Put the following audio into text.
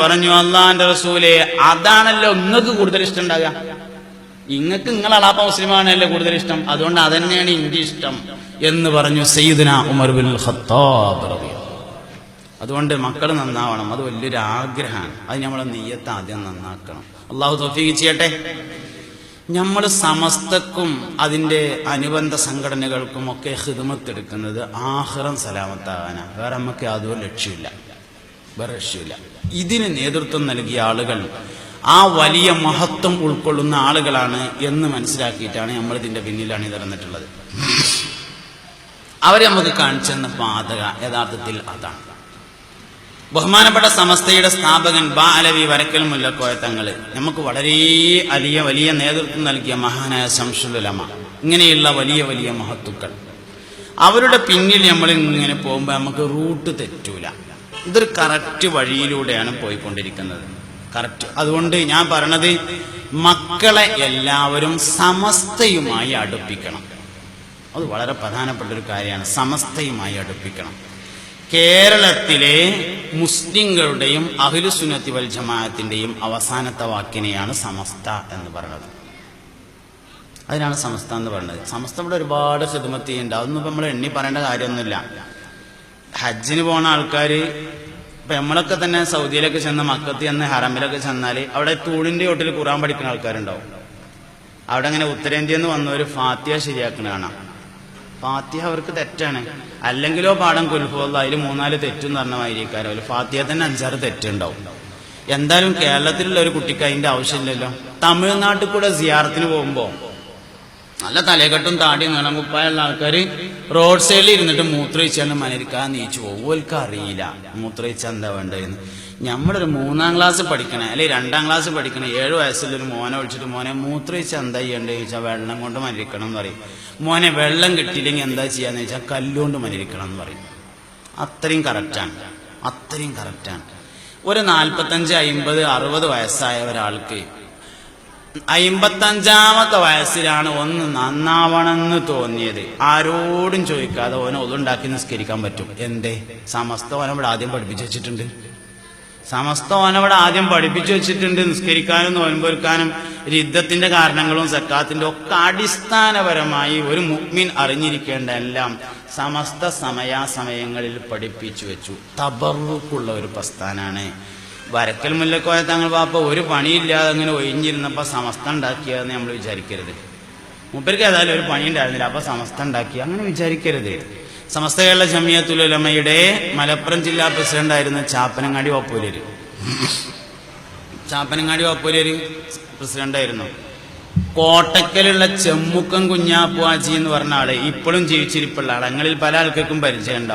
പറഞ്ഞു അള്ളാന്റെ റസൂലെ അതാണല്ലോ നിങ്ങൾക്ക് കൂടുതൽ ഇഷ്ടം ഉണ്ടാകുക നിങ്ങൾക്ക് നിങ്ങൾ അളാപ്പ മുസ്ലിമാണല്ലോ കൂടുതൽ ഇഷ്ടം. അതുകൊണ്ട് അതന്നെയാണ് എന്റെ ഇഷ്ടം. എന്ന് പറഞ്ഞു സയ്യിദുന ഉമർ ബിൻ ഖത്താബ് അതുകൊണ്ട് മക്കൾ നന്നാവണം. അത് വലിയൊരു ആഗ്രഹമാണ്. അത് നമ്മളെ നെയ്യത്ത് ആദ്യം നന്നാക്കണം. അള്ളാഹു തോഫീക്ക് ചെയ്യട്ടെ. നമ്മൾ സമസ്തക്കും അതിന്റെ അനുബന്ധ സംഘടനകൾക്കും ഒക്കെ ഹിതമത്തെടുക്കുന്നത് ആഹ്റം സലാമത്താകാനാണ്. വേറെ നമുക്ക് യാതൊരു ലക്ഷ്യമില്ല വേറെ രക്ഷയില്ല ഇതിന് നേതൃത്വം നൽകിയ ആളുകൾ ആ വലിയ മഹത്വം ഉൾക്കൊള്ളുന്ന ആളുകളാണ് എന്ന് മനസ്സിലാക്കിയിട്ടാണ് നമ്മൾ ഇതിന്റെ പിന്നിലാണ് നടന്നിട്ടുള്ളത്. അവരെ നമുക്ക് കാണിച്ചെന്ന പാതക യഥാർത്ഥത്തിൽ അതാണ്. ബഹുമാനപ്പെട്ട സമസ്തയുടെ സ്ഥാപകൻ ബാ അലവി വരക്കൽ മുല്ലക്കോയ തങ്ങൾ നമുക്ക് വളരെ വലിയ വലിയ നേതൃത്വം നൽകിയ മഹാനായ സംശുലമ ഇങ്ങനെയുള്ള വലിയ വലിയ മഹത്തുക്കൾ. അവരുടെ പിന്നിൽ നമ്മൾ ഇങ്ങനെ പോകുമ്പോൾ നമുക്ക് റൂട്ട് തെറ്റൂല. ഇതൊരു കറക്റ്റ് വഴിയിലൂടെയാണ് പോയിക്കൊണ്ടിരിക്കുന്നത്. കറക്റ്റ്. അതുകൊണ്ട് ഞാൻ പറയണത് മക്കളെ എല്ലാവരും സമസ്തയുമായി അടുപ്പിക്കണം. അത് വളരെ പ്രധാനപ്പെട്ട ഒരു കാര്യമാണ്. സമസ്തയുമായി അടുപ്പിക്കണം. കേരളത്തിലെ മുസ്ലിങ്ങളുടെയും അഖിലുസുന്നത്തി വൽ ജമാഅത്തിന്റെയും അവസാനത്തെ വാക്കിനെയാണ് സമസ്ത എന്ന് പറയുന്നത് അതിനാണ് സമസ്ത എന്ന് പറയുന്നത് സമസ്ത ഇവിടെ ഒരുപാട് ഹിദ്മത്ത് ചെയ്യുന്നുണ്ട്. അതൊന്നും നമ്മൾ എണ്ണി പറയേണ്ട കാര്യമൊന്നുമില്ല. ഹജ്ജിന് പോണ ആൾക്കാർ ഇപ്പം നമ്മളൊക്കെ തന്നെ സൗദിയിലൊക്കെ ചെന്ന് മക്കത്തി ചെന്ന് ഹറമിലൊക്കെ ചെന്നാൽ അവിടെ തൂണിന്റെ ഒട്ടിൽ ഖുറാൻ പഠിക്കുന്ന ആൾക്കാരുണ്ടാവും. അവിടെ അങ്ങനെ ഉത്തരേന്ത്യയിൽ നിന്ന് വന്നവർ ഫാത്തിയ ശരിയാക്കണ കാണാം ഫാത്തിയ അവർക്ക് തെറ്റാണ്. അല്ലെങ്കിലോ പാടം കുൽഫുള്ള അതിൽ മൂന്നാൽ തെറ്റും പറഞ്ഞ മാതിരിക്കാരോ. ഫാത്തിഹ തന്നെ അഞ്ചാറ് തെറ്റുണ്ടാവും. എന്തായാലും കേരളത്തിലുള്ള ഒരു കുട്ടിക്ക് അതിന്റെ ആവശ്യമില്ലല്ലോ. തമിഴ്നാട്ടിൽ കൂടെ സിയാറത്തിന് പോകുമ്പോ നല്ല തലകെട്ടും താടി നീളം കുപ്പായുള്ള ആൾക്കാർ റോഡ് സൈഡിൽ ഇരുന്നിട്ട് മൂത്രയിച്ചാലും മനരിക്കാൻ നീച്ചു ഒവ്വൊരുക്കും അറിയില്ല. മൂത്രയിച്ച എന്താ വേണ്ടതെന്ന് നമ്മളൊരു മൂന്നാം ക്ലാസ് പഠിക്കണേ അല്ലെങ്കിൽ രണ്ടാം ക്ലാസ് പഠിക്കണേ ഏഴ് വയസ്സിലൊരു മോനെ വിളിച്ചിട്ട് മോനെ മൂത്രയിച്ച എന്താ ചെയ്യേണ്ടത് ചോദിച്ചാൽ വെള്ളം കൊണ്ട് മരിക്കണം എന്ന് പറയും. മോനെ വെള്ളം കിട്ടിയില്ലെങ്കിൽ എന്താ ചെയ്യാന്ന്? ചോദിച്ചാൽ കല്ലുകൊണ്ട് മരിക്കണം എന്ന് പറയും. അത്രയും കറക്റ്റാണ് അത്രയും കറക്റ്റാണ് ഒരു നാൽപ്പത്തഞ്ച് അമ്പത് അറുപത് വയസ്സായ ഒരാൾക്ക് അമ്പത്തഞ്ചാമത്തെ വയസ്സിലാണ് ഒന്ന് നന്നാവണമെന്ന് തോന്നിയത്. ആരോടും ചോദിക്കാതെ ഓനെ ഒതുണ്ടാക്കി നിസ്കരിക്കാൻ പറ്റും. എന്തേ? സമസ്ത ഓനവിടെ ആദ്യം പഠിപ്പിച്ചു വെച്ചിട്ടുണ്ട്. സമസ്ത ഓനവിടെ ആദ്യം പഠിപ്പിച്ചു വെച്ചിട്ടുണ്ട്. നിസ്കരിക്കാനും നോൻപൊരുക്കാനും യുദ്ധത്തിന്റെ കാരണങ്ങളും സക്കാത്തിന്റെ ഒക്കെ അടിസ്ഥാനപരമായി ഒരു മുഗ്മിൻ അറിഞ്ഞിരിക്കേണ്ട എല്ലാം സമസ്ത സമയാസമയങ്ങളിൽ പഠിപ്പിച്ചു വെച്ചു. തബറുക്കുള്ള ഒരു പ്രസ്ഥാനാണ്. വരക്കൽ മുല്ലക്കോയ തങ്ങൾ പാപ്പ ഒരു പണിയില്ലാതെ അങ്ങനെ ഒഴിഞ്ഞിരുന്നപ്പോൾ സമസ്ത ഉണ്ടാക്കിയതെന്ന് നമ്മൾ വിചാരിക്കരുത്. മുപ്പർക്ക് ഏതായാലും ഒരു പണി ഉണ്ടായിരുന്നില്ല അപ്പൊ സമസ്ത ഉണ്ടാക്കി. അങ്ങനെ വിചാരിക്കരുത്. സമസ്ത കേരള ജമിയത്തുലമയുടെ മലപ്പുറം ജില്ലാ പ്രസിഡന്റ് ആയിരുന്ന ചാപ്പനങ്ങാടി വപ്പൂലര്. ചാപ്പനങ്ങാടി വപ്പൂലര് പ്രസിഡന്റായിരുന്നു കോട്ടക്കലുള്ള ചെമ്മുക്കം കുഞ്ഞാപ്പുവാജി എന്ന് പറഞ്ഞ ആൾ ഇപ്പോഴും ജീവിച്ചിരിപ്പുള്ള ആൾ പല ആൾക്കാർക്കും പരിചയം